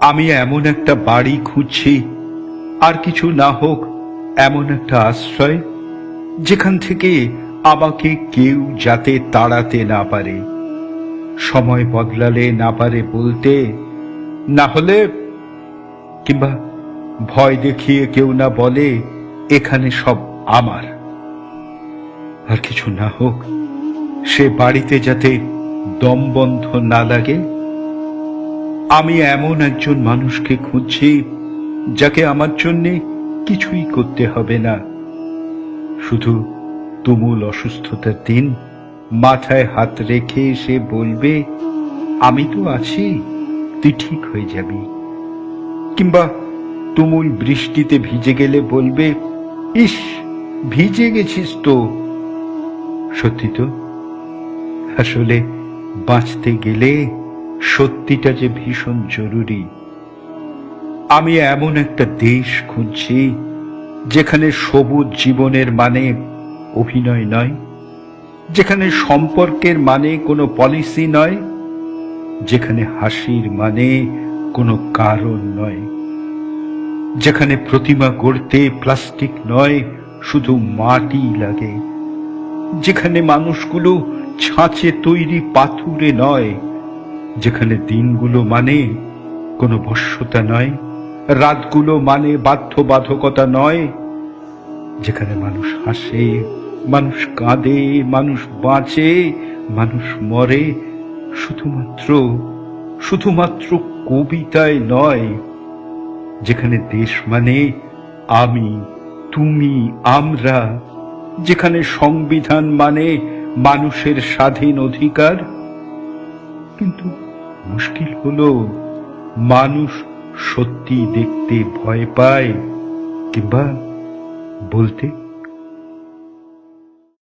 আমি এমন একটা বাড়ি খুঁজছি, আর কিছু না হোক, এমন একটা আশ্রয়, যেখান থেকে আমাকে কেউ যাতে তাড়াতে না পারে। সময় বদলালে না পারে বলতে, না হলে কিংবা ভয় দেখিয়ে কেউ না বলে, এখানে সব আমার। আর কিছু না হোক, সে বাড়িতে যাতে দম বন্ধ না লাগে আমি এমন একজন মানুষকে খুঁজছি, যাকে আমার জন্যে কিছুই করতে হবে না। শুধু তুমুল অসুস্থতার দিন মাথায় হাত রেখে সে বলবে, আমি তো আছি, তুই ঠিক হয়ে যাবি। কিংবা তুমুল বৃষ্টিতে ভিজে গেলে বলবে, ইস, ভিজে গেছিস তো। সত্যি তো, আসলে বাঁচতে গেলে সত্যিটা যে ভীষণ জরুরি, আমি এমন একটা দেশ খুঁজছি যেখানে সবুজ জীবনের মানে অভিনয় নয়, যেখানে সম্পর্কের মানে কোনো পলিসি নয়, যেখানে হাসির মানে কোনো কারণ নয়, যেখানে প্রতিমা গড়তে প্লাস্টিক নয়, শুধু মাটি লাগে, যেখানে মানুষগুলো ছাঁচে তৈরি পাথুরে নয় যেখানে দিনগুলো মানে কোনো বশ্যতা নয়, রাতগুলো মানে বাধ্যবাধকতা নয়, যেখানে মানুষ হাসে, মানুষ কাঁদে, মানুষ বাঁচে, মানুষ মরে, শুধুমাত্র শুধুমাত্র কবিতায় নয়, যেখানে দেশ মানে আমি, তুমি, আমরা, যেখানে সংবিধান মানে মানুষের স্বাধীন অধিকার কিন্তু মুশকিল হলো মানুষ সত্যি দেখতে ভয় পায় কিংবা বলতে